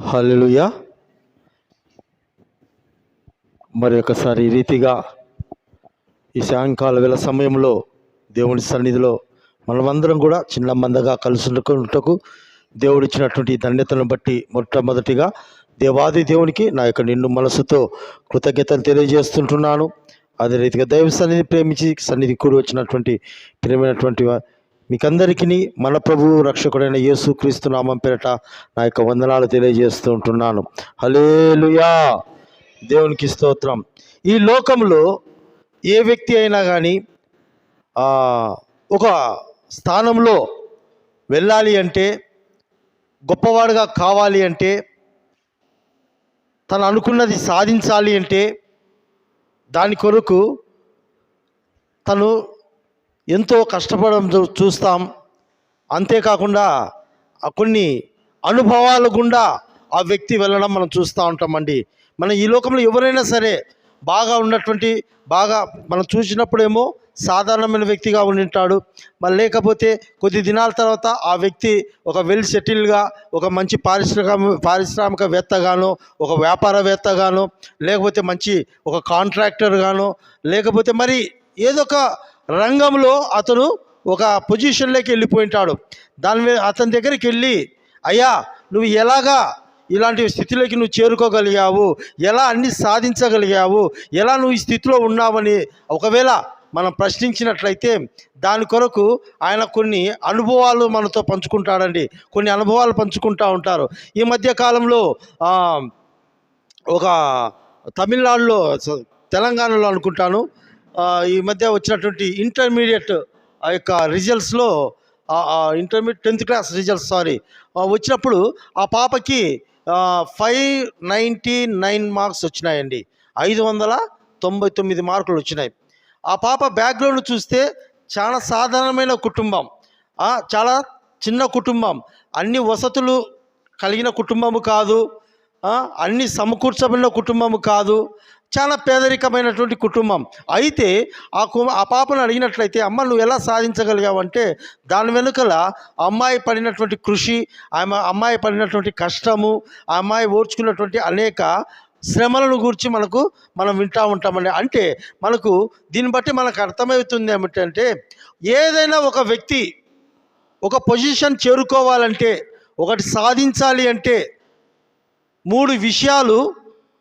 హల్లెలూయా. మరి ఒకసారి ఈ రీతిగా ఈ సాయంకాల వేళ సమయంలో దేవుని సన్నిధిలో మనమందరం కూడా చిన్న మందగా కలుసుకుంటకు దేవుడిచ్చినటువంటి ధన్యతను బట్టి మొట్టమొదటిగా దేవాది దేవునికి నా యొక్క నిన్ను మనసుతో కృతజ్ఞతలు తెలియజేస్తుంటున్నాను. అదే రీతిగా దైవ సన్నిధి ప్రేమించి సన్నిధి కూడి వచ్చినటువంటి ప్రేమైనటువంటి మీకందరికీ మన ప్రభువు రక్షకుడైన యేసు క్రీస్తు నామం పేరట నా యొక్క వందనాలు తెలియజేస్తూ ఉంటున్నాను. హలేలుయా దేవునికి స్తోత్రం. ఈ లోకంలో ఏ వ్యక్తి అయినా కానీ ఒక స్థానంలో వెళ్ళాలి అంటే గొప్పవాడుగా కావాలి అంటే తను అనుకున్నది సాధించాలి అంటే దాని కొరకు తను ఎంతో కష్టపడడం చూ- చూస్తాం. అంతేకాకుండా కొన్ని అనుభవాల గుండా ఆ వ్యక్తి వెళ్ళడం మనం చూస్తూ ఉంటామండి. మన ఈ లోకంలో ఎవరైనా సరే బాగా ఉన్నటువంటి బాగా మనం చూసినప్పుడేమో సాధారణమైన వ్యక్తిగా ఉండింటాడు. మరి లేకపోతే కొద్ది దినాల తర్వాత ఆ వ్యక్తి ఒక వెల్ సెటిల్గా ఒక మంచి పారిశ్రామిక పారిశ్రామికవేత్తగాను ఒక వ్యాపారవేత్తగానో లేకపోతే మంచి ఒక కాంట్రాక్టర్గాను లేకపోతే మరి ఏదో ఒక రంగంలో అతను ఒక పొజిషన్లోకి వెళ్ళిపోయింటాడు. దాని మీద అతని దగ్గరికి వెళ్ళి అయ్యా నువ్వు ఎలాగా ఇలాంటి స్థితిలోకి నువ్వు చేరుకోగలిగావు? ఎలా అన్ని సాధించగలిగావు? ఎలా నువ్వు ఈ స్థితిలో ఉన్నావని? ఒకవేళ మనం ప్రశ్నించినట్లయితే దాని కొరకు ఆయన కొన్ని అనుభవాలు మనతో పంచుకుంటాడండి. కొన్ని అనుభవాలు పంచుకుంటూ ఉంటారు. ఈ మధ్య కాలంలో ఒక తమిళనాడులో తెలంగాణలో అనుకుంటాను. ఈ మధ్య వచ్చినటువంటి ఇంటర్మీడియట్ ఆ యొక్క రిజల్ట్స్లో intermediate tenth class results sorry వచ్చినప్పుడు ఆ పాపకి ఫైవ్ నైంటీ నైన్ మార్క్స్ వచ్చినాయండి. ఐదు వందల తొంభై తొమ్మిది మార్కులు వచ్చినాయి. ఆ పాప బ్యాక్గ్రౌండ్ చూస్తే చాలా సాధారణమైన కుటుంబం. చాలా చిన్న కుటుంబం. అన్ని వసతులు కలిగిన కుటుంబము కాదు. అన్ని సమకూర్చబడిన కుటుంబము కాదు. చాలా పేదరికమైనటువంటి కుటుంబం. అయితే ఆ కు ఆ పాపను అడిగినట్లయితే అమ్మ నువ్వు ఎలా సాధించగలిగావంటే దాని వెనుకల అమ్మాయి పడినటువంటి కృషి ఆమె అమ్మాయి పడినటువంటి కష్టము ఆ అమ్మాయి ఓర్చుకున్నటువంటి అనేక శ్రమలను గురించి మనకు మనం వింటూ ఉంటామండి. అంటే మనకు దీన్ని బట్టి మనకు అర్థమవుతుంది ఏమిటంటే ఏదైనా ఒక వ్యక్తి ఒక పొజిషన్ చేరుకోవాలంటే ఒకటి సాధించాలి అంటే మూడు విషయాలు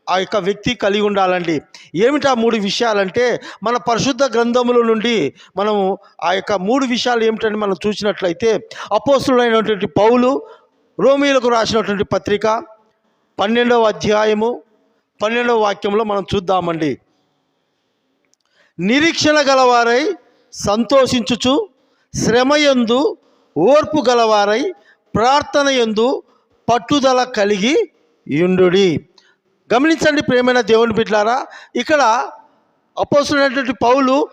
ఆ యొక్క వ్యక్తి కలిగి ఉండాలండి. ఏమిటి ఆ మూడు విషయాలంటే మన పరిశుద్ధ గ్రంథముల నుండి మనము ఆ యొక్క మూడు విషయాలు ఏమిటని మనం చూసినట్లయితే అపోసులైనటువంటి పౌలు రోమిలకు రాసినటువంటి పత్రిక పన్నెండవ అధ్యాయము పన్నెండవ వాక్యంలో మనం చూద్దామండి. నిరీక్షణ గలవారై సంతోషించుచు శ్రమయందు ఓర్పు గలవారై ప్రార్థన యందు పట్టుదల కలిగి యుండుడి గమనించండి ప్రేమైన దేవుని బిడ్డారా ఇక్కడ అపోసులైనటువంటి పౌలు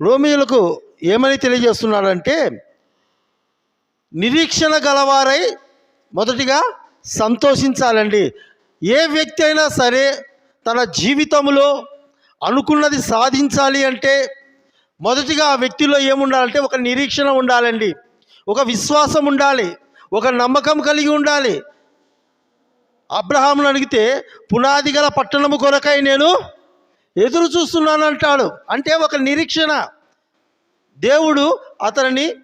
రోమియోలకు ఏమని తెలియజేస్తున్నాడంటే నిరీక్షణ గలవారై మొదటిగా సంతోషించాలండి. ఏ వ్యక్తి అయినా సరే తన జీవితంలో అనుకున్నది సాధించాలి అంటే మొదటిగా ఆ వ్యక్తిలో ఏముండాలంటే ఒక నిరీక్షణ ఉండాలండి. ఒక విశ్వాసం ఉండాలి. ఒక నమ్మకం కలిగి ఉండాలి. అబ్రహామును అడిగితే పునాది గల పట్టణము కొరకై నేను ఎదురు చూస్తున్నాను అంటాడు అంటే ఒక నిరీక్షణ. దేవుడు అతనిని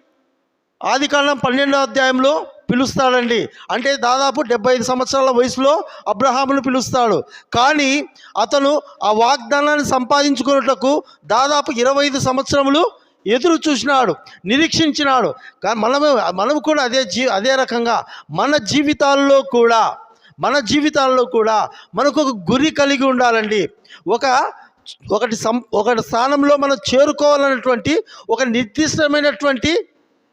ఆదికాండం పన్నెండో అధ్యాయంలో పిలుస్తాడండి. అంటే దాదాపు డెబ్బై ఐదు సంవత్సరాల వయసులో అబ్రహామును పిలుస్తాడు. కానీ అతను ఆ వాగ్దానాన్ని సంపాదించుకున్నటకు దాదాపు ఇరవై ఐదు సంవత్సరములు ఎదురు చూసినాడు నిరీక్షించినాడు. కానీ మనము మనము కూడా అదే జీ అదే రకంగా మన జీవితాల్లో కూడా మన జీవితాల్లో కూడా మనకు ఒక గురి కలిగి ఉండాలండి. ఒక ఒకటి సం ఒకటి స్థానంలో మనం చేరుకోవాలన్నటువంటి ఒక నిర్దిష్టమైనటువంటి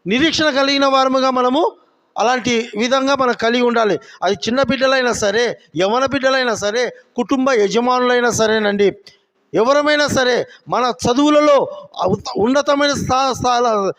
నిరీక్షణ కలిగిన వారముగా మనము అలాంటి విధంగా మనం కలిగి ఉండాలి. అది చిన్న బిడ్డలైనా సరే యవన బిడ్డలైనా సరే కుటుంబ యజమానులైనా సరేనండి. ఎవరమైనా సరే మన చదువులలో ఉన్నతమైన స్థా స్థాన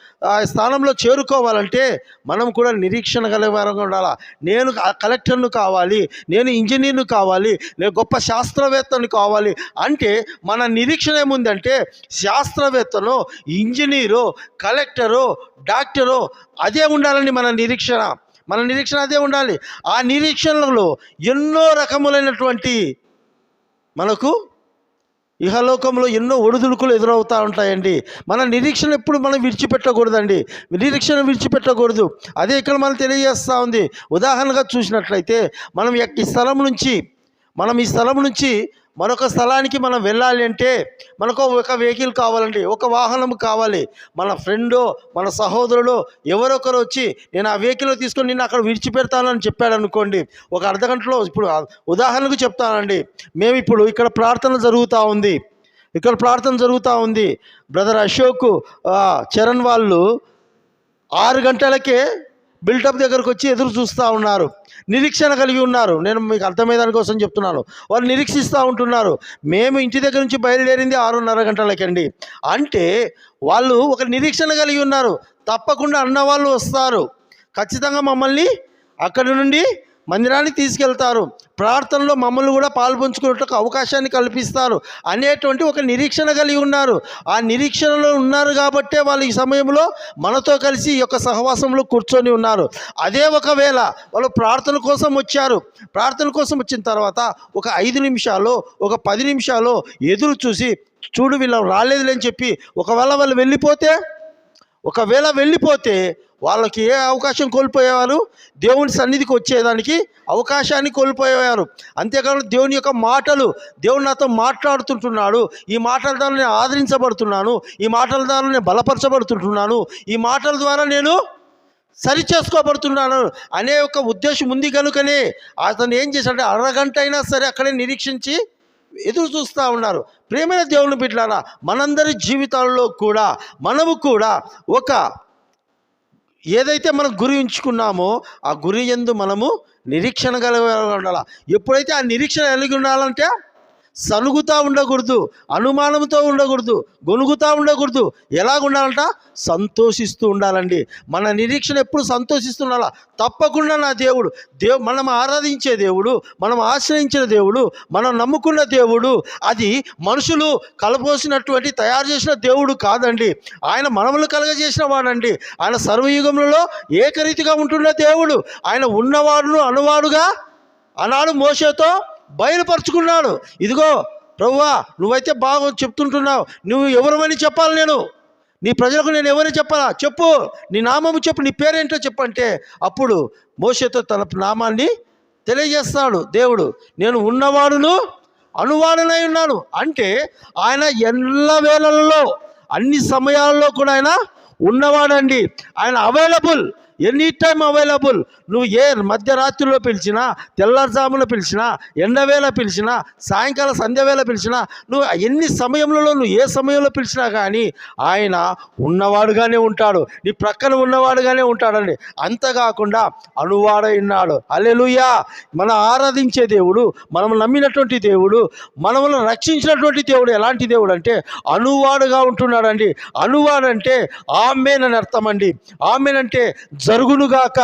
స్థానంలో చేరుకోవాలంటే మనం కూడా నిరీక్షణ కలిగిన ఉండాలి. నేను ఆ కలెక్టర్ను కావాలి నేను ఇంజనీర్ను కావాలి నేను గొప్ప శాస్త్రవేత్తను కావాలి అంటే మన నిరీక్షణ ఏముందంటే శాస్త్రవేత్తను ఇంజనీరు కలెక్టరు డాక్టరు అదే ఉండాలండి మన నిరీక్షణ. మన నిరీక్షణ అదే ఉండాలి. ఆ నిరీక్షణలో ఎన్నో రకములైనటువంటి మనకు ఇహలోకంలో ఎన్నో ఒడిదుడుకులు ఎదురవుతూ ఉంటాయండి. మన నిరీక్షణ ఎప్పుడు మనం విడిచిపెట్టకూడదండి. నిరీక్షణ విడిచిపెట్టకూడదు. అదే ఇక్కడ మనం తెలియజేస్తూ ఉంది. ఉదాహరణగా చూసినట్లయితే మనం ఈ స్థలం నుంచి మనం ఈ స్థలం నుంచి మరొక స్థలానికి మనం వెళ్ళాలి అంటే మనకు ఒక వెహికల్ కావాలండి ఒక వాహనం కావాలి. మన ఫ్రెండో మన సహోదరుడు ఎవరొకరు వచ్చి నేను ఆ వెహికల్ తీసుకొని నేను అక్కడ విడిచిపెడతాను అని చెప్పాడు అనుకోండి ఒక అర్ధగంటలో ఇప్పుడు ఉదాహరణకు చెప్తానండి. మేము ఇప్పుడు ఇక్కడ ప్రార్థన జరుగుతూ ఉంది. ఇక్కడ ప్రార్థన జరుగుతూ ఉంది. బ్రదర్ అశోక్ చరణ్ వాళ్ళు ఆరు గంటలకే బిల్టప్ దగ్గరకు వచ్చి ఎదురు చూస్తూ ఉన్నారు. నిరీక్షణ కలిగి ఉన్నారు. నేను మీకు అర్థమయ్యే దానికోసం చెప్తున్నాను. వాళ్ళు నిరీక్షిస్తూ ఉంటున్నారు. మేము ఇంటి దగ్గర నుంచి బయలుదేరింది ఆరున్నర గంటలకండి. అంటే వాళ్ళు ఒక నిరీక్షణ కలిగి ఉన్నారు. తప్పకుండా అన్న వాళ్ళు వస్తారు. ఖచ్చితంగా మమ్మల్ని అక్కడి నుండి మందిరానికి తీసుకెళ్తారు. ప్రార్థనలో మమ్మల్ని కూడా పాల్పంచుకునేటకు అవకాశాన్ని కల్పిస్తారు. అనేటువంటి ఒక నిరీక్షణ కలిగి ఉన్నారు. ఆ నిరీక్షణలో ఉన్నారు కాబట్టే వాళ్ళు ఈ సమయంలో మనతో కలిసి ఈ యొక్క సహవాసంలో కూర్చొని ఉన్నారు. అదే ఒకవేళ వాళ్ళు ప్రార్థన కోసం వచ్చారు. ప్రార్థన కోసం వచ్చిన తర్వాత ఒక ఐదు నిమిషాలు ఒక పది నిమిషాలు ఎదురు చూసి చూడు వీళ్ళు రాలేదులే అని చెప్పి ఒకవేళ వాళ్ళు వెళ్ళిపోతే ఒకవేళ వెళ్ళిపోతే వాళ్ళకి ఏ అవకాశం కోల్పోయేవారు? దేవుని సన్నిధికి వచ్చేదానికి అవకాశాన్ని కోల్పోయేవారు. అంతేకాకుండా దేవుని యొక్క మాటలు దేవుడు నాతో మాట్లాడుతుంటున్నాడు. ఈ మాటల ద్వారా నేను ఆదరించబడుతున్నాను. ఈ మాటల ద్వారా నేను బలపరచబడుతుంటున్నాను. ఈ మాటల ద్వారా నేను సరి చేసుకోబడుతున్నాను అనే ఒక ఉద్దేశం ఉంది కనుకనే అతను ఏం చేశాడంటే అరగంట అయినా సరే అక్కడే నిరీక్షించి ఎదురు చూస్తూ ఉన్నారు. ప్రేమైన దేవుని బిడ్డలారా మనందరి జీవితాల్లో కూడా మనము కూడా ఒక ఏదైతే మనం గురి ఉంచుకున్నామో ఆ గురి ఎందు మనము నిరీక్షణ కలిగి ఉండాలి? ఎప్పుడైతే ఆ నిరీక్షణ కలిగి ఉండాలంటే సలుగుతూ ఉండకూడదు అనుమానంతో ఉండకూడదు గొనుగుతూ ఉండకూడదు. ఎలాగ ఉండాలంట? సంతోషిస్తూ ఉండాలండి. మన నిరీక్షణ ఎప్పుడు సంతోషిస్తూ ఉండాలా తప్పకుండా నా దేవుడు దేవు మనం ఆరాధించే దేవుడు మనం ఆశ్రయించిన దేవుడు మనం నమ్ముకున్న దేవుడు అది మనుషులు కలపోసినటువంటి తయారు చేసిన దేవుడు కాదండి. ఆయన మనములు కలగజేసిన వాడండి. ఆయన సర్వయుగములలో ఏకరీతిగా ఉంటున్న దేవుడు. ఆయన ఉన్నవాడును అనువాడుగా ఆనాడు మోసతో బయలుపరుచుకున్నాడు. ఇదిగో ప్రభువా నువ్వైతే బాగా చెప్తుంటున్నావు. నువ్వు ఎవరమని చెప్పాలి నేను? నీ ప్రజలకు నేను ఎవరిని చెప్పాలా? చెప్పు. నీ నామము చెప్పు. నీ పేరేంటో చెప్పంటే అప్పుడు మోసతో తన నామాన్ని తెలియజేస్తాడు దేవుడు. నేను ఉన్నవాడును అనువాడునై ఉన్నాను. అంటే ఆయన ఎల్ల వేళల్లో అన్ని సమయాల్లో కూడా ఆయన ఉన్నవాడండి. ఆయన అవైలబుల్ ఎనీ టైం అవైలబుల్. నువ్వు ఏ మధ్యరాత్రిలో పిలిచినా తెల్లారుజామున పిలిచినా ఎండవేళ పిలిచినా సాయంకాల సంధ్యవేళ పిలిచినా నువ్వు ఎన్ని సమయంలో నువ్వు ఏ సమయంలో పిలిచినా కానీ ఆయన ఉన్నవాడుగానే ఉంటాడు. నీ ప్రక్కన ఉన్నవాడుగానే ఉంటాడండి. అంతేకాకుండా అనువాడై ఉన్నాడు అలెలుయా మన ఆరాధించే దేవుడు మనం నమ్మినటువంటి దేవుడు మనల్ని రక్షించినటువంటి దేవుడు ఎలాంటి దేవుడు అంటే అనువాడుగా ఉంటున్నాడండి. అనువాడంటే ఆమెన్ అని అర్థం అండి ఆమెన్ అంటే జరుగునుగాక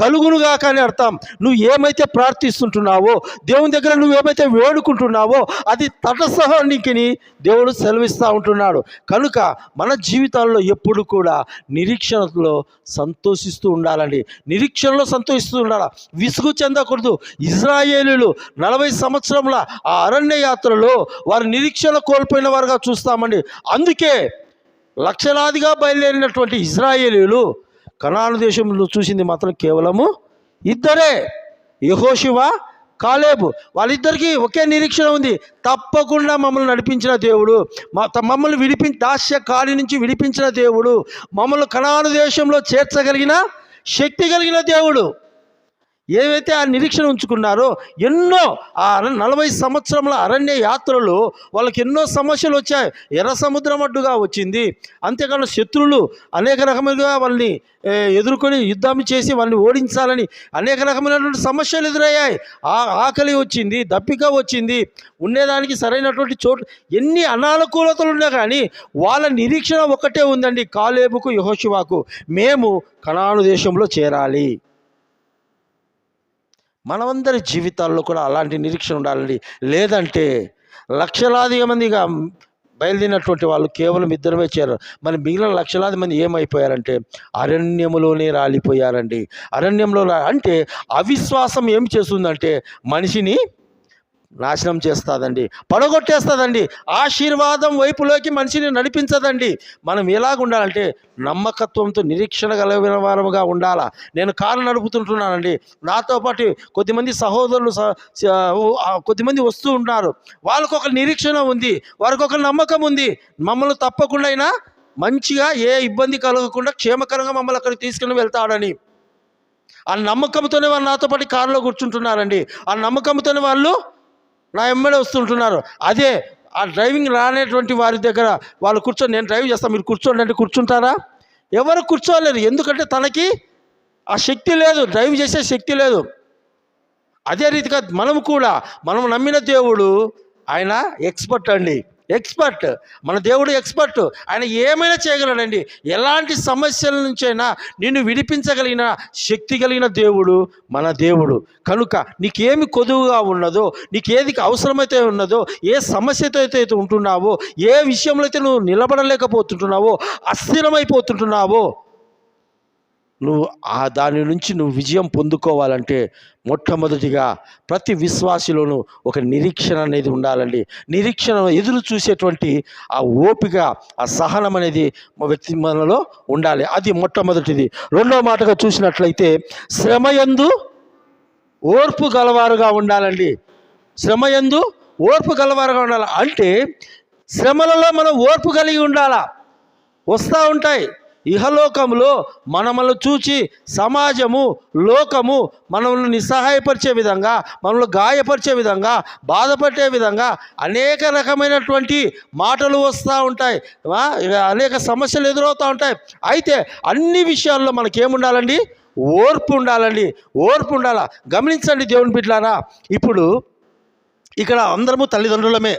కలుగునుగాక అని అర్థం. నువ్వు ఏమైతే ప్రార్థిస్తుంటున్నావో దేవుని దగ్గర నువ్వు ఏమైతే వేడుకుంటున్నావో అది తటస్థానికి దేవుడు సెలవిస్తూ ఉంటున్నాడు. కనుక మన జీవితాల్లో ఎప్పుడు కూడా నిరీక్షణలో సంతోషిస్తూ ఉండాలండి. నిరీక్షణలో సంతోషిస్తూ ఉండాలి? విసుగు చెందకూడదు. ఇజ్రాయేలీలు నలభై సంవత్సరముల ఆ అరణ్య యాత్రలో వారు నిరీక్షణ కోల్పోయిన వారుగా చూస్తామండి. అందుకే లక్షలాదిగా బయలుదేరినటువంటి ఇజ్రాయేలీలు కణాను దేశంలో చూసింది మాత్రం కేవలము ఇద్దరే. యహోశివ కాలేబు. వాళ్ళిద్దరికీ ఒకే నిరీక్షణ ఉంది. తప్పకుండా మమ్మల్ని నడిపించిన దేవుడు. మా మమ్మల్ని విడిపి దాస్య కాలి నుంచి విడిపించిన దేవుడు. మమ్మల్ని కణాను దేశంలో చేర్చగలిగిన శక్తి కలిగిన దేవుడు. ఏవైతే ఆ నిరీక్షణ ఉంచుకున్నారో ఎన్నో ఆ నలభై సంవత్సరముల అరణ్య యాత్రలో వాళ్ళకి ఎన్నో సమస్యలు వచ్చాయి. ఎర్ర సముద్రం అడ్డుగా వచ్చింది. అంతేకాకుండా శత్రువులు అనేక రకములుగా వాళ్ళని ఎదుర్కొని యుద్ధం చేసి వాళ్ళని ఓడించాలని అనేక రకమైనటువంటి సమస్యలు ఎదురయ్యాయి. ఆ ఆకలి వచ్చింది దప్పిక వచ్చింది. ఉండేదానికి సరైనటువంటి చోటు ఎన్ని అనానుకూలతలు ఉన్నా కానీ వాళ్ళ నిరీక్షణ ఒకటే ఉందండి కాలేబుకు యహోశివాకు మేము కనాను దేశంలో చేరాలి. మనమందరి జీవితాల్లో కూడా అలాంటి నిరీక్షణ ఉండాలండి. లేదంటే లక్షలాది మందిగా బయలుదేరినటువంటి వాళ్ళు కేవలం ఇద్దరమే చేరారు. మరి మిగిలిన లక్షలాది మంది ఏమైపోయారంటే అరణ్యములోనే రాలిపోయారండి. అరణ్యంలో అంటే అవిశ్వాసం ఏం చేస్తుందంటే మనిషిని నాశనం చేస్తుందండి పడగొట్టేస్తుందండి ఆశీర్వాదం వైపులోకి మనిషిని నడిపించదండి. మనం ఎలాగ ఉండాలంటే నమ్మకత్వంతో నిరీక్షణ కలిగిన వారముగా ఉండాలా. నేను కారు నడుపుతుంటున్నానండి. నాతో పాటు కొద్దిమంది సహోదరులు కొద్దిమంది వస్తూ ఉన్నారు. వాళ్ళకు ఒక నిరీక్షణ ఉంది వారికి ఒక నమ్మకం ఉంది. మమ్మల్ని తప్పకుండా అయినా మంచిగా ఏ ఇబ్బంది కలగకుండా క్షేమకరంగా మమ్మల్ని అక్కడికి తీసుకుని వెళ్తాడని. ఆ నమ్మకంతోనే వాళ్ళు నాతో పాటు కారులో కూర్చుంటున్నారండి. ఆ నమ్మకంతోనే వాళ్ళు నా ఎమ్మెల్యే వస్తుంటున్నారు. అదే ఆ డ్రైవింగ్ రానేటువంటి వారి దగ్గర వాళ్ళు కూర్చొని నేను డ్రైవ్ చేస్తాను మీరు కూర్చోండి అంటే కూర్చుంటారా? ఎవరు కూర్చోలేరు ఎందుకంటే తనకి ఆ శక్తి లేదు. డ్రైవ్ చేసే శక్తి లేదు. అదే రీతిగా మనం కూడా మనం నమ్మిన దేవుడు ఆయన ఎక్స్పర్ట్ అండి. ఎక్స్పర్ట్. మన దేవుడు ఎక్స్పర్ట్. ఆయన ఏమైనా చేయగలడండి? ఎలాంటి సమస్యల నుంచైనా నిన్ను విడిపించగలిగిన శక్తి కలిగిన దేవుడు మన దేవుడు. కనుక నీకేమి కొదువుగా ఉన్నదో నీకేది అవసరమైతే ఉన్నదో ఏ సమస్యతో అయితే అయితే ఉంటున్నావో ఏ విషయంలో అయితే నువ్వు నిలబడలేకపోతుంటున్నావో అస్థిరమైపోతుంటున్నావో నువ్వు ఆ దాని నుంచి నువ్వు విజయం పొందుకోవాలంటే మొట్టమొదటిగా ప్రతి విశ్వాసిలోనూ ఒక నిరీక్షణ అనేది ఉండాలండి. నిరీక్షణ ఎదురు చూసేటువంటి ఆ ఓపిక ఆ సహనం అనేది మా వ్యక్తి మనలో ఉండాలి. అది మొట్టమొదటిది. రెండో మాటగా చూసినట్లయితే శ్రమయందు ఓర్పు గలవారుగా ఉండాలండి. శ్రమయందు ఓర్పు గలవారుగా ఉండాలి. అంటే శ్రమలలో మనం ఓర్పు కలిగి ఉండాలా? వస్తూ ఉంటాయి. ఇహలోకంలో మనమల్ని చూచి సమాజము లోకము మనల్ని నిస్సహాయపరిచే విధంగా మనల్ని గాయపరిచే విధంగా బాధపడే విధంగా అనేక రకమైనటువంటి మాటలు వస్తూ ఉంటాయి. అనేక సమస్యలు ఎదురవుతూ ఉంటాయి. అయితే అన్ని విషయాల్లో మనకేముండాలండి? ఓర్పు ఉండాలండి. ఓర్పు ఉండాలా? గమనించండి దేవుని బిడ్డలారా ఇప్పుడు ఇక్కడ అందరము తల్లిదండ్రులమే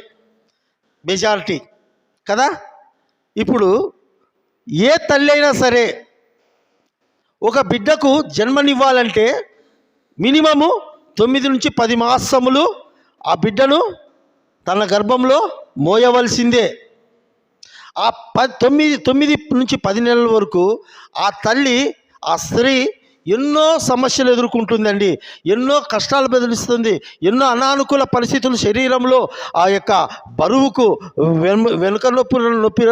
మెజారిటీ కదా? ఇప్పుడు ఏ తల్లి అయినా సరే ఒక బిడ్డకు జన్మనివ్వాలంటే మినిమము తొమ్మిది నుంచి పది మాసములు ఆ బిడ్డను తన గర్భంలో మోయవలసిందే. ఆ ప తొమ్మిది తొమ్మిది నుంచి పది నెలల వరకు ఆ తల్లి ఆ స్త్రీ ఎన్నో సమస్యలు ఎదుర్కొంటుందండి. ఎన్నో కష్టాలు బెదిరిస్తుంది. ఎన్నో అనానుకూల పరిస్థితులు శరీరంలో ఆ యొక్క బరువుకు వెను వెనుక నొప్పి నొప్పి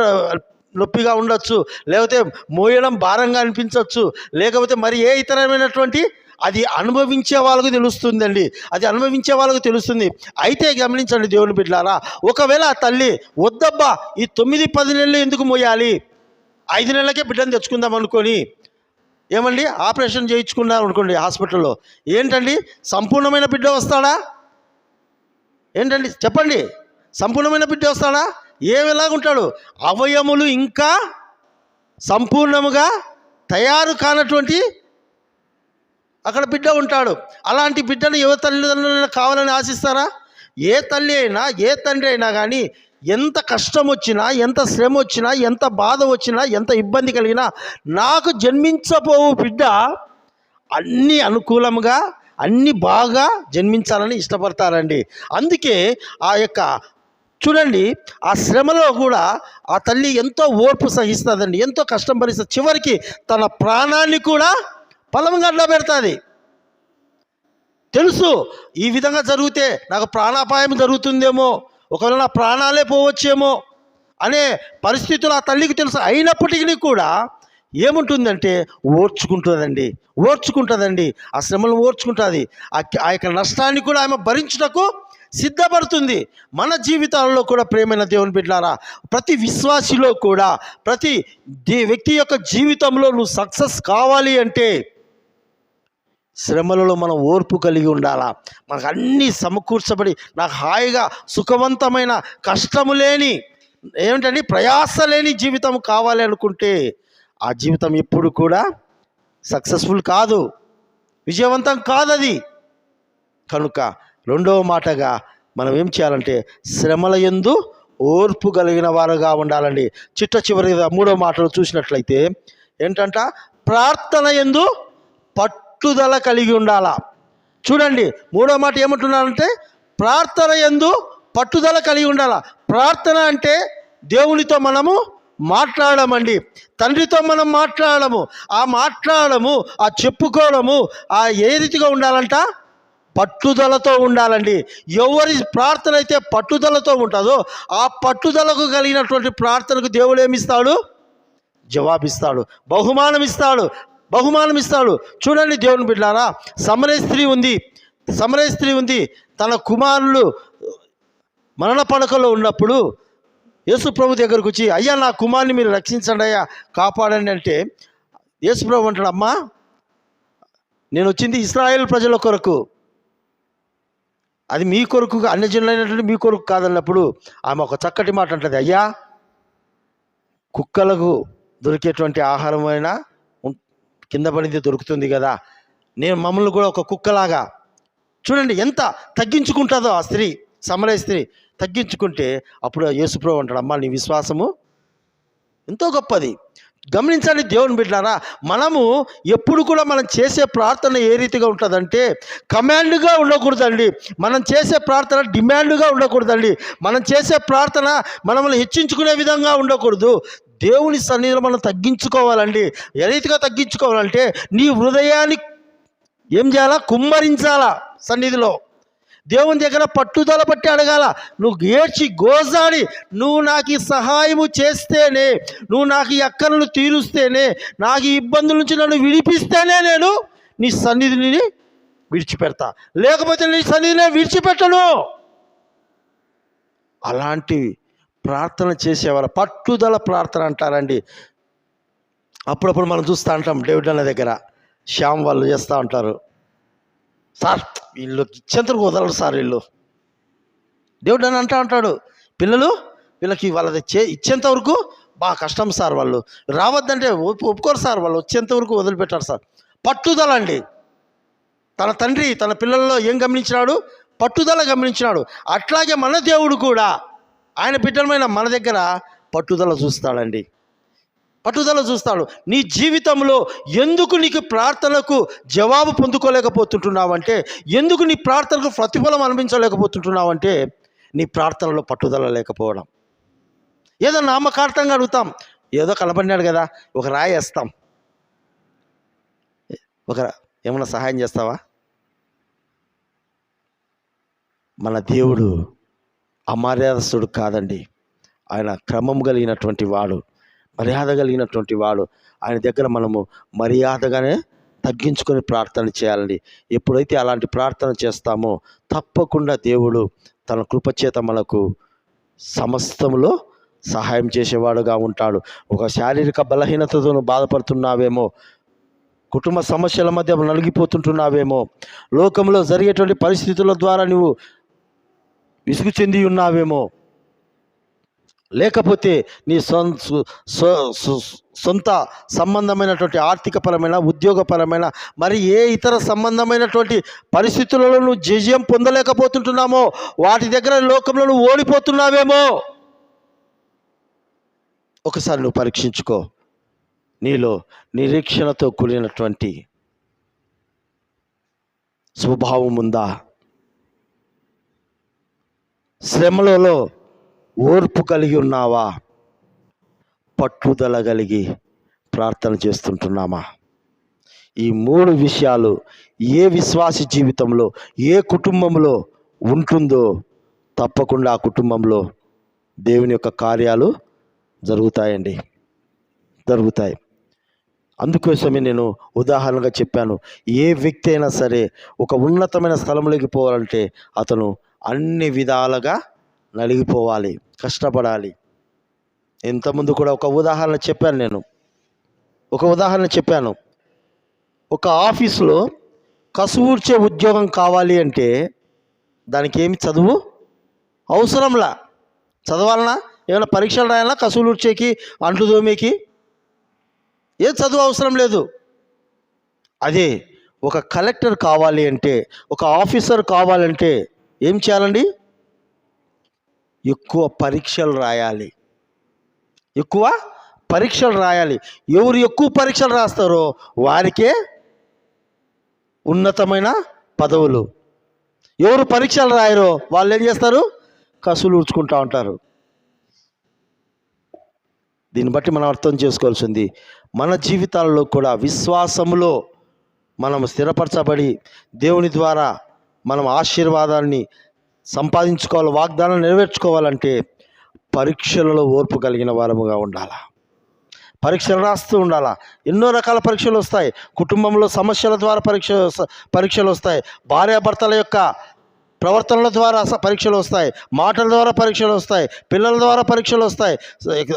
నొప్పిగా ఉండొచ్చు లేకపోతే మోయడం భారంగా అనిపించవచ్చు లేకపోతే మరి ఏ ఇతరమైనటువంటి అది అనుభవించే వాళ్ళకు తెలుస్తుందండి. అది అనుభవించే వాళ్ళకు తెలుస్తుంది. అయితే గమనించండి దేవుని బిడ్డారా ఒకవేళ తల్లి వద్దబ్బా ఈ తొమ్మిది పది నెలలు ఎందుకు మోయాలి? ఐదు నెలలకే బిడ్డను తెచ్చుకుందాం అనుకొని. ఏమండి ఆపరేషన్ చేయించుకున్నారు అనుకోండి హాస్పిటల్లో. ఏంటండి సంపూర్ణమైన బిడ్డ వస్తాడా? ఏంటండి చెప్పండి. సంపూర్ణమైన బిడ్డ వస్తాడా? ఏమిలాగుంటాడు? అవయములు ఇంకా సంపూర్ణముగా తయారు కానటువంటి అక్కడ బిడ్డ ఉంటాడు. అలాంటి బిడ్డను ఏ తల్లిదండ్రులను కావాలని ఆశిస్తారా? ఏ తల్లి అయినా ఏ తండ్రి అయినా కానీ ఎంత కష్టం వచ్చినా ఎంత శ్రమ వచ్చినా ఎంత బాధ వచ్చినా ఎంత ఇబ్బంది కలిగినా నాకు జన్మించబోవు బిడ్డ అన్ని అనుకూలంగా అన్నీ బాగా జన్మించాలని ఇష్టపడతారండి. అందుకే ఆ యొక్క చూడండి ఆ శ్రమలో కూడా ఆ తల్లి ఎంతో ఓర్పు సహిస్తుందండి ఎంతో కష్టం భరిస్తుంది. చివరికి తన ప్రాణాన్ని కూడా పొలంగా పెడుతుంది తెలుసు ఈ విధంగా జరిగితే నాకు ప్రాణాపాయం జరుగుతుందేమో ఒకవేళ నా ప్రాణాలే పోవచ్చేమో అనే పరిస్థితులు ఆ తల్లికి తెలుసు. అయినప్పటికీ కూడా ఏముంటుందంటే ఓర్చుకుంటుందండి ఓర్చుకుంటుందండి. ఆ శ్రమను ఓర్చుకుంటుంది. ఆ ఆ యొక్క నష్టాన్ని కూడా ఆమె భరించుటకు సిద్ధపడుతుంది. మన జీవితాలలో కూడా ప్రేమైన దేవుని బిడ్డారా ప్రతి విశ్వాసిలో కూడా ప్రతి వ్యక్తి యొక్క జీవితంలో నువ్వు సక్సెస్ కావాలి అంటే శ్రమలలో మనం ఓర్పు కలిగి ఉండాలా? మనకు అన్నీ సమకూర్చబడి నాకు హాయిగా సుఖవంతమైన కష్టము లేని ఏమిటండి? ప్రయాస లేని జీవితం కావాలి అనుకుంటే ఆ జీవితం ఎప్పుడు కూడా సక్సెస్ఫుల్ కాదు. విజయవంతం కాదది. కనుక రెండవ మాటగా మనం ఏం చేయాలంటే శ్రమల ఎందు ఓర్పు కలిగిన వారుగా ఉండాలండి. చిట్ట చివరిగా మూడో మాటలు చూసినట్లయితే ఏంటంట? ప్రార్థన ఎందు పట్టుదల కలిగి ఉండాలా. చూడండి మూడో మాట ఏమంటున్నారంటే ప్రార్థన ఎందు పట్టుదల కలిగి ఉండాలా. ప్రార్థన అంటే దేవునితో మనము మాట్లాడమండి. తండ్రితో మనం మాట్లాడము. ఆ మాట్లాడము ఆ చెప్పుకోవడము ఆ ఏ రీతిగా ఉండాలంట? పట్టుదలతో ఉండాలండి. ఎవరి ప్రార్థన అయితే పట్టుదలతో ఉంటుందో ఆ పట్టుదలకు కలిగినటువంటి ప్రార్థనకు దేవుడు ఏమిస్తాడు? జవాబిస్తాడు. బహుమానం ఇస్తాడు బహుమానం ఇస్తాడు చూడండి దేవుని బిడ్డారా సమరే స్త్రీ ఉంది. సమరే స్త్రీ ఉంది. తన కుమారులు మరణ పడకలో ఉన్నప్పుడు యేసుప్రభు దగ్గరకు వచ్చి అయ్యా నా కుమారుని మీరు రక్షించండి అయ్యా కాపాడండి అంటే యేసుప్రభు అంటాడు అమ్మా నేను వచ్చింది ఇస్రాయేల్ ప్రజల కొరకు. అది మీ కొరకు అన్యజనులైనటువంటి మీ కొరకు కాదన్నప్పుడు ఆమె ఒక చక్కటి మాట అంటది అయ్యా కుక్కలకు దొరికేటువంటి ఆహారం అయినా ఉం- కింద పడింది దొరుకుతుంది కదా. నేను మమ్మల్ని కూడా ఒక కుక్కలాగా చూడండి ఎంత తగ్గించుకుంటుందో ఆ స్త్రీ సమరయ స్త్రీ తగ్గించుకుంటే అప్పుడు యేసుప్రభు అంటాడు అమ్మ నీ విశ్వాసము ఎంతో గొప్పది. గమనించండి దేవుని బిడ్డారా మనము ఎప్పుడు కూడా మనం చేసే ప్రార్థన ఏ రీతిగా ఉంటుందంటే కమాండ్గా ఉండకూడదండి. మనం చేసే ప్రార్థన డిమాండ్గా ఉండకూడదండి. మనం చేసే ప్రార్థన మనల్ని హెచ్చించుకునే విధంగా ఉండకూడదు. దేవుని సన్నిధిలో మనం తగ్గించుకోవాలండి. ఏ రీతిగా తగ్గించుకోవాలంటే నీ హృదయాన్ని ఏం చేయాలా? కుమ్మరించాలా సన్నిధిలో. దేవుని దగ్గర పట్టుదల పట్టి అడగాల నువ్వు ఏడ్చి గోజాడి నువ్వు నాకు ఈ సహాయము చేస్తేనే నువ్వు నాకు ఈ అక్కలను తీరుస్తేనే నాకు ఈ ఇబ్బందుల నుంచి నన్ను విడిపిస్తేనే నేను నీ సన్నిధిని విడిచిపెడతా. లేకపోతే నీ సన్నిధిని విడిచిపెట్టను. అలాంటి ప్రార్థన చేసేవారు పట్టుదల ప్రార్థన అంటారండి. అప్పుడప్పుడు మనం చూస్తూ ఉంటాం డేవిడ్ అన్న దగ్గర శ్యామ్ వాళ్ళు చేస్తూ ఉంటారు. సార్ వీళ్ళు ఇచ్చేంతకు వదలరు సార్ వీళ్ళు. దేవుడు అని అంటా అంటాడు పిల్లలు వీళ్ళకి వాళ్ళది చే ఇచ్చేంత వరకు బాగా కష్టం సార్ వాళ్ళు. రావద్దంటే ఒప్పు ఒప్పుకోరు సార్ వాళ్ళు వచ్చేంత వరకు వదిలిపెట్టారు సార్. పట్టుదల అండి. తన తండ్రి తన పిల్లల్లో ఏం గమనించినాడు? పట్టుదల గమనించినాడు. అట్లాగే మన దేవుడు కూడా ఆయన బిడ్డలమైన మన దగ్గర పట్టుదల చూస్తాడండి. పట్టుదల చూస్తాడు. నీ జీవితంలో ఎందుకు నీకు ప్రార్థనకు జవాబు పొందుకోలేకపోతుంటున్నావంటే ఎందుకు నీ ప్రార్థనకు ప్రతిఫలం అనిపించలేకపోతుంటున్నావంటే నీ ప్రార్థనలో పట్టుదల లేకపోవడం. ఏదో నామకార్థంగా అడుగుతాం. ఏదో కనబడినాడు కదా ఒక రాయి వేస్తాం. ఒక ఏమైనా సహాయం చేస్తావా? మన దేవుడు అమర్యాదస్తుడు కాదండి. ఆయన క్రమం కలిగినటువంటి వాడు. మర్యాద కలిగినటువంటి వాడు. ఆయన దగ్గర మనము మర్యాదగానే తగ్గించుకొని ప్రార్థన చేయాలండి. ఎప్పుడైతే అలాంటి ప్రార్థన చేస్తామో తప్పకుండా దేవుడు తన కృపచేత మనకు సమస్తములో సహాయం చేసేవాడుగా ఉంటాడు. ఒక శారీరక బలహీనతతో బాధపడుతున్నావేమో కుటుంబ సమస్యల మధ్య నలిగిపోతుంటున్నావేమో లోకంలో జరిగేటువంటి పరిస్థితుల ద్వారా నువ్వు విసుగు చెంది ఉన్నావేమో లేకపోతే నీ సొం సొంత సంబంధమైనటువంటి ఆర్థికపరమైన ఉద్యోగపరమైన మరి ఏ ఇతర సంబంధమైనటువంటి పరిస్థితులలో నువ్వు జయం పొందలేకపోతుంటున్నామో వాటి దగ్గర లోకంలో నువ్వు ఓడిపోతున్నావేమో? ఒకసారి నువ్వు పరీక్షించుకో. నీలో నిరీక్షణతో కూడినటువంటి స్వభావం ఉందా? శ్రమలలో ఓర్పు కలిగి ఉన్నావా? పట్టుదల కలిగి ప్రార్థన చేస్తుంటున్నామా? ఈ మూడు విషయాలు ఏ విశ్వాసి జీవితంలో ఏ కుటుంబంలో ఉంటుందో తప్పకుండా ఆ కుటుంబంలో దేవుని యొక్క కార్యాలు జరుగుతాయండి. జరుగుతాయి. అందుకోసమే నేను ఉదాహరణగా చెప్పాను. ఏ వ్యక్తి అయినా సరే ఒక ఉన్నతమైన స్థలంలోకి పోవాలంటే అతను అన్ని విధాలుగా నలిగిపోవాలి. కష్టపడాలి. ఇంతకుముందు కూడా ఒక ఉదాహరణ చెప్పాను నేను. ఒక ఉదాహరణ చెప్పాను. ఒక ఆఫీసులో కసువూర్చే ఉద్యోగం కావాలి అంటే దానికి ఏమి చదువు? అవసరంలా. చదవాలనా? ఏమైనా పరీక్షలు రాయాలా కసువులూర్చేకి? అంట్లు దోమేకి? ఏ చదువు అవసరం లేదు. అదే ఒక కలెక్టర్ కావాలి అంటే ఒక ఆఫీసర్ కావాలంటే ఏం చేయాలండి? ఎక్కువ పరీక్షలు రాయాలి. ఎక్కువ పరీక్షలు రాయాలి. ఎవరు ఎక్కువ పరీక్షలు రాస్తారో వారికే ఉన్నతమైన పదవులు. ఎవరు పరీక్షలు రాయరో వాళ్ళు ఏం చేస్తారు? కసులు ఊడ్చుకుంటూ ఉంటారు. దీన్ని బట్టి మనం అర్థం చేసుకోవాల్సింది. మన జీవితాల్లో కూడా విశ్వాసములో మనం స్థిరపరచబడి దేవుని ద్వారా మనం ఆశీర్వాదాన్ని సంపాదించుకోవాలి వాగ్దానం నెరవేర్చుకోవాలంటే పరీక్షలలో ఓర్పు కలిగిన వారముగా ఉండాలా? పరీక్షలు రాస్తూ ఉండాలా? ఎన్నో రకాల పరీక్షలు వస్తాయి. కుటుంబంలో సమస్యల ద్వారా పరీక్ష పరీక్షలు వస్తాయి. భార్యాభర్తల యొక్క ప్రవర్తనల ద్వారా పరీక్షలు వస్తాయి. మాటల ద్వారా పరీక్షలు వస్తాయి. పిల్లల ద్వారా పరీక్షలు వస్తాయి.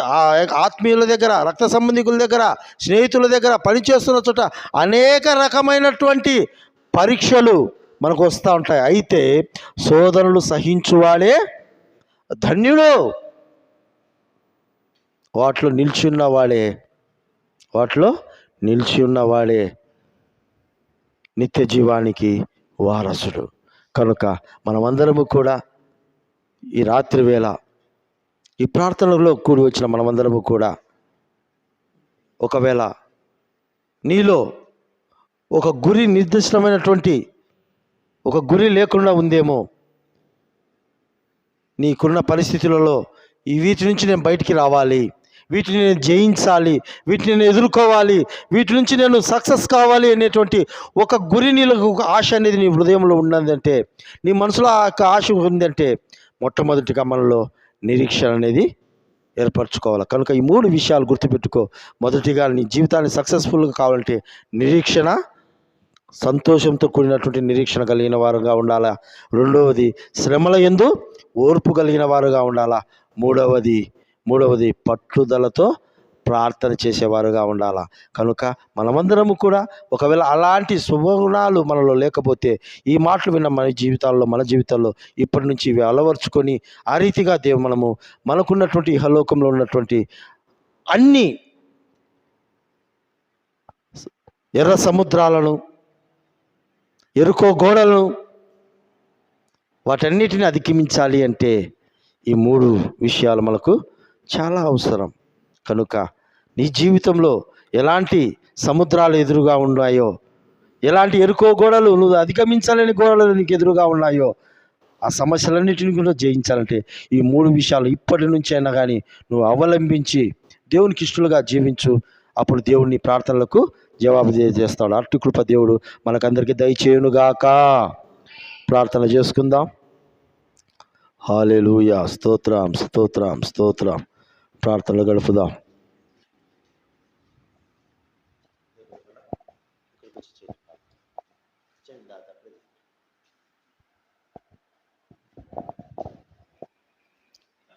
ఆ ఆత్మీయుల దగ్గర రక్త సంబంధికుల దగ్గర స్నేహితుల దగ్గర పనిచేస్తున్న చోట అనేక రకమైనటువంటి పరీక్షలు మనకు వస్తూ ఉంటాయి. అయితే సోదరులు సహించువాడే ధన్యుడు వాటిలో నిలిచి ఉన్నవాడే వాటిలో నిలిచి ఉన్నవాడే నిత్య జీవానికి వారసుడు. కనుక మనమందరము కూడా ఈ రాత్రి వేళ ఈ ప్రార్థనలో కూడి వచ్చిన మనమందరము కూడా ఒకవేళ నీలో ఒక గురి నిర్దిష్టమైనటువంటి ఒక గురి లేకుండా ఉందేమో. నీకున్న పరిస్థితులలో ఈ వీటి నుంచి నేను బయటికి రావాలి. వీటిని నేను జయించాలి. వీటిని నేను ఎదుర్కోవాలి. వీటి నుంచి నేను సక్సెస్ కావాలి అనేటువంటి ఒక గురి నీళ్ళకు ఒక ఆశ అనేది నీ హృదయంలో ఉన్నదంటే నీ మనసులో ఆ యొక్క ఆశ ఉందంటే మొట్టమొదటిగా మనలో నిరీక్షణ అనేది ఏర్పరచుకోవాలి. కనుక ఈ మూడు విషయాలు గుర్తుపెట్టుకో. మొదటిగా నీ జీవితాన్ని సక్సెస్ఫుల్గా కావాలంటే నిరీక్షణ సంతోషంతో కూడినటువంటి నిరీక్షణ కలిగిన వారుగా ఉండాలా? రెండవది శ్రమల ఎందు ఓర్పు కలిగిన వారుగా ఉండాలా? మూడవది మూడవది పట్టుదలతో ప్రార్థన చేసేవారుగా ఉండాలా? కనుక మనమందరము కూడా ఒకవేళ అలాంటి శుభగుణాలు మనలో లేకపోతే ఈ మాటలు విన్న మన జీవితాల్లో మన జీవితాల్లో ఇప్పటి నుంచి ఇవి అలవర్చుకొని ఆ రీతిగా దేవు మనము మనకున్నటువంటి ఇహలోకంలో ఉన్నటువంటి అన్ని ఎర్ర సముద్రాలను ఎరుకో గోడలను వాటన్నిటిని అధిగమించాలి అంటే ఈ మూడు విషయాలు మనకు చాలా అవసరం. కనుక నీ జీవితంలో ఎలాంటి సముద్రాలు ఎదురుగా ఉన్నాయో ఎలాంటి ఎరుకో గోడలు నువ్వు అధిగమించాలని గోడలు నీకు ఎదురుగా ఉన్నాయో ఆ సమస్యలన్నిటిని కూడా జయించాలంటే ఈ మూడు విషయాలు ఇప్పటి నుంచి అయినా కానీ నువ్వు అవలంబించి దేవునికి ఇష్టలుగా జీవించు. అప్పుడు దేవుని ప్రార్థనలకు జవాబు చేస్తాడు. అట్టి కృప దేవుడు మనకందరికీ దయచేయునుగాక. ప్రార్థన చేసుకుందాం. హాలెలూయా స్తోత్రం స్తోత్రం స్తోత్రం. ప్రార్థనలు గడుపుదాం.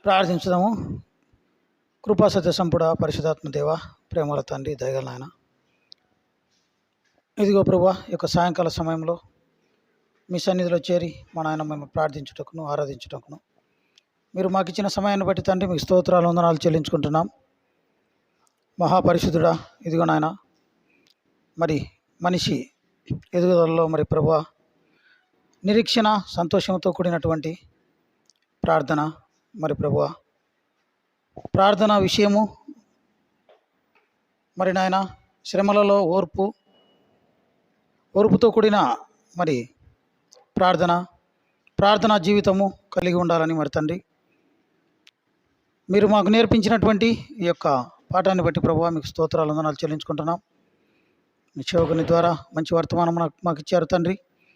ప్రార్థించుదాము. కృపా సత్య సంపుడ పరిశుధాత్మ దేవ ప్రేమల తండ్రి దయగల నాయన. ఇదిగో ప్రభా యొక్క సాయంకాల సమయంలో మీ సన్నిధిలో చేరి మా నాయన మేము ప్రార్థించుటకును ఆరాధించుటకును. మీరు మాకు ఇచ్చిన సమయాన్ని బట్టి తండ్రి మీకు స్తోత్రాలు వందనాలు చెల్లించుకుంటున్నాం. మహాపరిశుద్ధుడా ఇదిగో నాయన మరి మనిషి ఎదుగుదలలో మరి ప్రభా నిరీక్షణ సంతోషంతో కూడినటువంటి ప్రార్థన మరి ప్రభు ప్రార్థన విషయము మరి నాయన శ్రమలలో ఓర్పు ఓర్పుతో కూడిన మరి ప్రార్థన ప్రార్థనా జీవితము కలిగి ఉండాలని మరి తండ్రి. మీరు మాకు నేర్పించినటువంటి ఈ యొక్క పాఠాన్ని బట్టి ప్రభు మీకు స్తోత్రాలు వందనాలు చెల్లించుకుంటున్నాం. మీ సేవకుని ద్వారా మంచి వర్తమానం మాకు మాకు ఇచ్చారు తండ్రి.